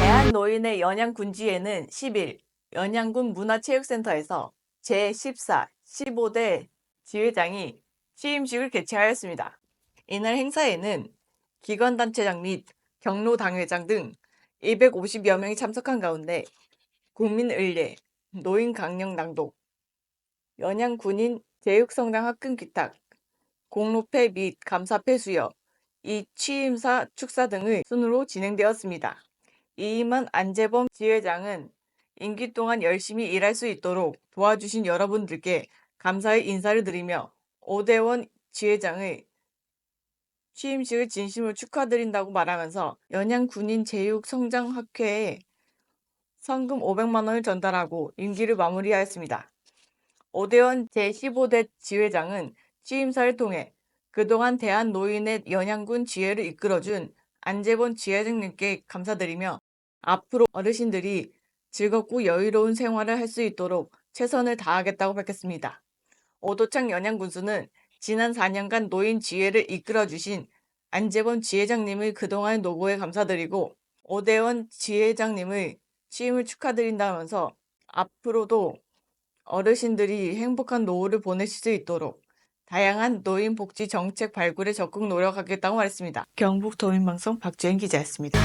대한노인의 연양군지회는 10일 연양군 문화체육센터에서 제14, 15대 지회장이 취임식을 개최하였습니다. 이날 행사에는 기관단체장 및 경로당회장 등 250여 명이 참석한 가운데 국민의례, 노인 강령 낭독, 연양 군인 제육성당 합금 기탁, 공로패 및 감사패 수여, 이 취임사 축사 등의 순으로 진행되었습니다. 이임한 안재범 지회장은 임기 동안 열심히 일할 수 있도록 도와주신 여러분들께 감사의 인사를 드리며 오대원 지회장의 취임식을 진심으로 축하드린다고 말하면서 연양 군인 제육 성장학회에 성금 500만 원을 전달하고 임기를 마무리하였습니다. 오대원 제15대 지회장은 취임사를 통해 그동안 대한 노인의 연양군 지회를 이끌어준 안재범 지회장님께 감사드리며 앞으로 어르신들이 즐겁고 여유로운 생활을 할 수 있도록 최선을 다하겠다고 밝혔습니다. 오도창 연양군수는 지난 4년간 노인 지회를 이끌어 주신 안재범 지회장님의 그동안의 노고에 감사드리고 오대원 지회장님의 취임을 축하드린다면서 앞으로도 어르신들이 행복한 노후를 보내실 수 있도록 다양한 노인 복지 정책 발굴에 적극 노력하겠다고 말했습니다. 경북 도민방송 박주현 기자였습니다.